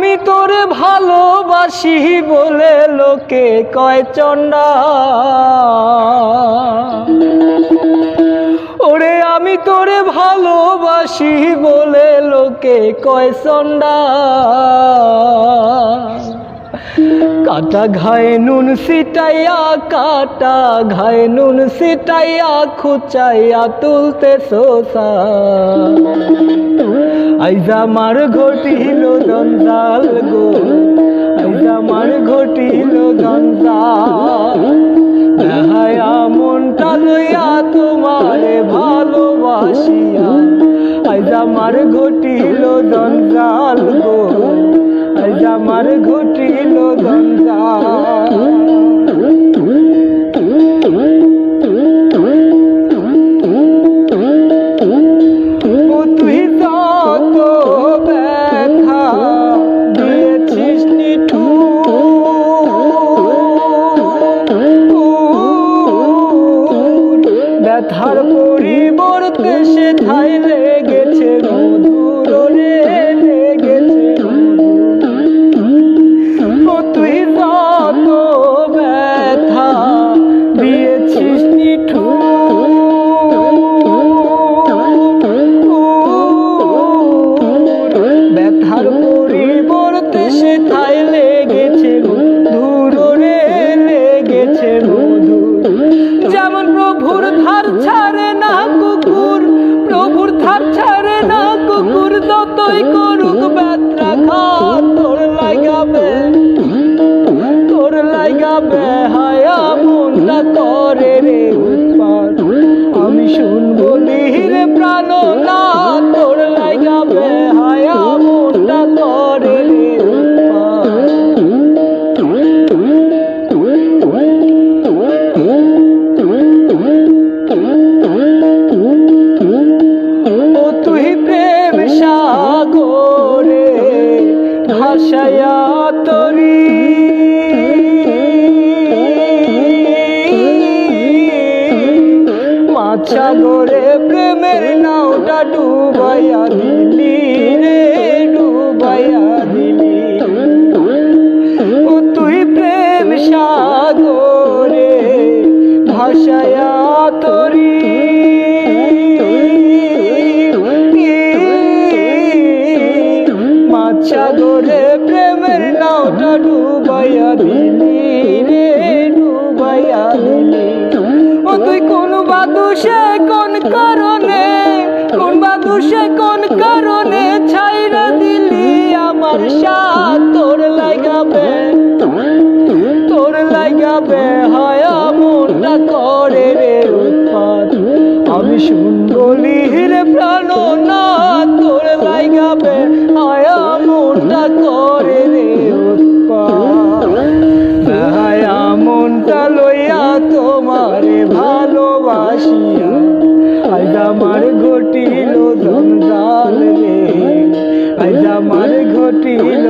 আমি তোরে ভালোবাসি বলে লোকে কয় চন্ডা ওরে আমি তোরে ভালোবাসি বলে লোকে কয় চন্ডা কাটা ঘায়ে নুন সিটাইয়া কাটা ঘায়ে নুন সিটাইয়া খুচাইয়া তুলতে সোসা আইজা মার ঘটিল জঞ্জাল গো। আইজা মার ঘটিল জঞ্জাল। হায়া মনটা লইয়া তোমারে ভালোবাসিয়া। আইজা মার ঘটিল জঞ্জাল গো। আইজা মার ঘটিল জঞ্জাল। ব্যথার পরিবর্তে সে ঠাই যতই করুক খা তোর লাগাবে তোর লাগাবে হায়া মনটা করে রে আমি শুনব ভাসায়া তরি। প্রেমের দিলি দিলি। তুই প্রেম সাগরে ভাসায়া সাগরে প্রেমের নাওটা ডুবাইয়া দিলি রে, ডুবাইয়া দিলি। ও তুই কোন বাদুষে কোন কারণে, কোন বাদুষে কোন কারণে ছাইরা দিলি আমার সাথ? তোর লাগাবে তোর লাগাবে হায়া মনটা করে রে উৎপাত। আমি শুনবলি রে প্রাণ মনটা করে রে উৎপাত হায়া মনটা লইয়া তোমারে ভালোবাসিয়া আজ আমার ঘটিল দন্দাল রে। আজ আমার ঘটিল